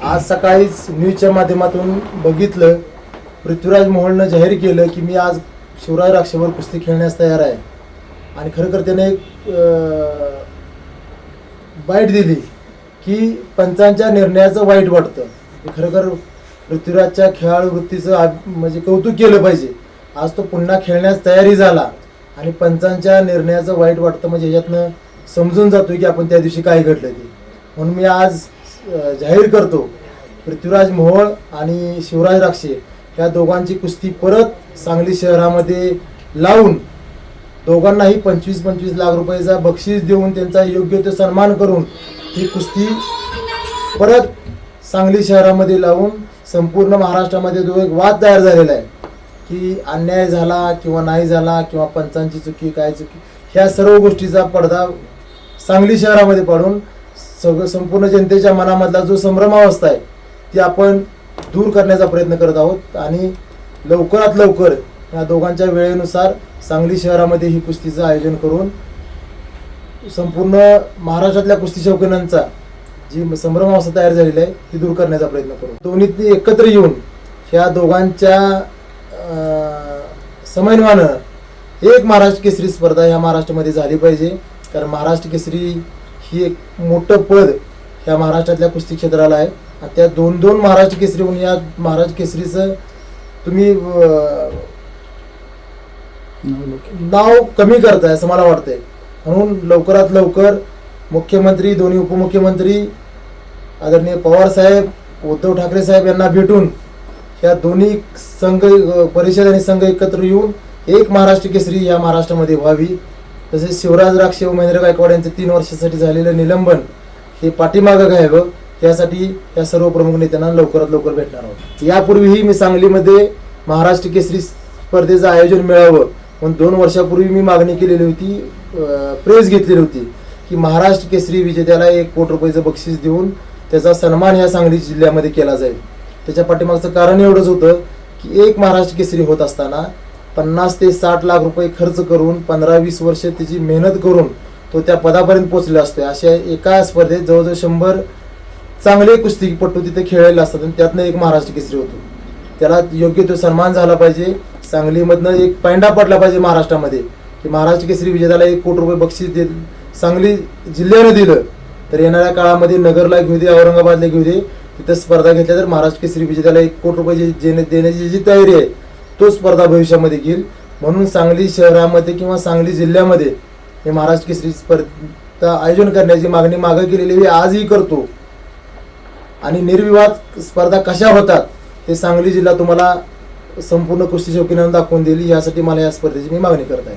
आज सकाळीच न्यूजच्या माध्यमातून बघितलं पृथ्वीराज मोहोळनं जाहीर केलं की मी आज शिवराज राक्षेवर कुस्ती खेळण्यास तयार आहे. आणि खरं तर त्याने एक बाईट दिली की पंचांच्या निर्णयाचं वाईट वाटतं. हे पृथ्वीराजच्या खेळाडू वृत्तीचं म्हणजे कौतुक केलं पाहिजे. आज तो पुन्हा खेळण्यास तयारी झाला आणि पंचांच्या निर्णयाचं वाईट वाटतं म्हणजे ह्याच्यातनं समजून जातो की आपण त्या दिवशी काय घडलं ते. म्हणून मी आज जाहीर करतो. पृथ्वीराज मोहोळ आणि शिवराज राक्षे ह्या दोघांची कुस्ती परत सांगली शहरामध्ये लावून दोघांनाही पंचवीस पंचवीस लाख रुपयाचा बक्षीस देऊन त्यांचा योग्य तो सन्मान करून ही कुस्ती परत सांगली शहरामध्ये लावून संपूर्ण महाराष्ट्रामध्ये जो एक वाद तयार झालेला आहे की अन्याय झाला किंवा नाही झाला किंवा पंचांची चुकी काय चुकी ह्या सर्व गोष्टीचा पडदा सांगली शहरामध्ये पडून सगळं संपूर्ण जनतेच्या मनामधला जो संभ्रमावस्था आहे ती आपण दूर करण्याचा प्रयत्न करत आहोत. आणि लवकरात लवकर या दोघांच्या वेळेनुसार सांगली शहरामध्ये ही कुस्तीचं आयोजन करून संपूर्ण महाराष्ट्रातल्या कुस्ती शौकीनांचा जी संभ्रमावस्था तयार झालेली आहे ती दूर करण्याचा प्रयत्न करू. दोन्ही एकत्र येऊन ह्या दोघांच्या समन्वयानं एक महाराष्ट्र केसरी स्पर्धा ह्या महाराष्ट्रामध्ये झाली पाहिजे. कारण महाराष्ट्र केसरी ही एक मोठं पद ह्या महाराष्ट्रातल्या कुस्ती क्षेत्राला आहे. आणि त्या दोन दोन महाराष्ट्र केसरी होऊन या महाराष्ट्र केसरीचं तुम्ही नाव कमी करताय असं मला वाटतंय. म्हणून लवकरात लवकर मुख्यमंत्री दोन्ही उपमुख्यमंत्री आदरणीय पवार साहेब उद्धव ठाकरे साहेब यांना भेटून या दोन्ही संघ परिषद आणि संघ एकत्र येऊन एक महाराष्ट्र केसरी या महाराष्ट्रामध्ये व्हावी. तसेच शिवराज राक्षे व महेंद्र गायकवाड यांचं तीन वर्षासाठी झालेलं निलंबन हे पाठीमागं घ्यावं. यासाठी या सर्व प्रमुख नेत्यांना लवकरात लवकर भेटणार आहोत. यापूर्वीही मी सांगलीमध्ये महाराष्ट्र केसरी स्पर्धेचं आयोजन मिळावं म्हणून दोन वर्षापूर्वी मी मागणी केलेली होती प्रेस घेतलेली होती की महाराष्ट्र केसरी विजेत्याला एक कोटी रुपयाचं बक्षीस देऊन त्याचा सन्मान ह्या सांगली जिल्ह्यामध्ये केला जाईल. त्याच्या पाठीमागचं कारण एवढंच होतं की एक महाराष्ट्र केसरी होत असताना पन्नास ते साठ लाख रुपये खर्च करून पंधरा वीस वर्ष त्याची मेहनत करून तो त्या पदापर्यंत पोहोचले असते अशा एका स्पर्धेत जवळजवळ शंभर चांगले कुस्तीपटू तिथे खेळलेले असतात आणि त्यातनं एक महाराष्ट्र केसरी होतो. त्याला योग्य तो सन्मान झाला पाहिजे. सांगलीमधनं एक पैंडा पडला पाहिजे महाराष्ट्रामध्ये. की महाराष्ट्र केसरी विजेत्याला एक कोटी रुपये बक्षीस दे सांगली जिल्ह्यानं दिलं तर येणाऱ्या काळामध्ये नगरला घेऊ दे औरंगाबादला घेऊ दे तिथं स्पर्धा घेतल्या तर महाराष्ट्र केसरी विजेत्याला एक कोटी रुपये जे- देण्याची जी तयारी आहे तो स्पर्धा भविष्यामध्ये घेईल. म्हणून सांगली शहरामध्ये किंवा सांगली जिल्ह्यामध्ये हे महाराष्ट्र केसरी स्पर्धा आयोजन करण्याची मागणी मागं केलेली मी आजही करतो. आणि निर्विवाद स्पर्धा कशा होतात हे सांगली जिल्हा तुम्हाला संपूर्ण कुस्ती शौकीनांना दाखवून दिली यासाठी मला या स्पर्धेची मी मागणी करत आहे.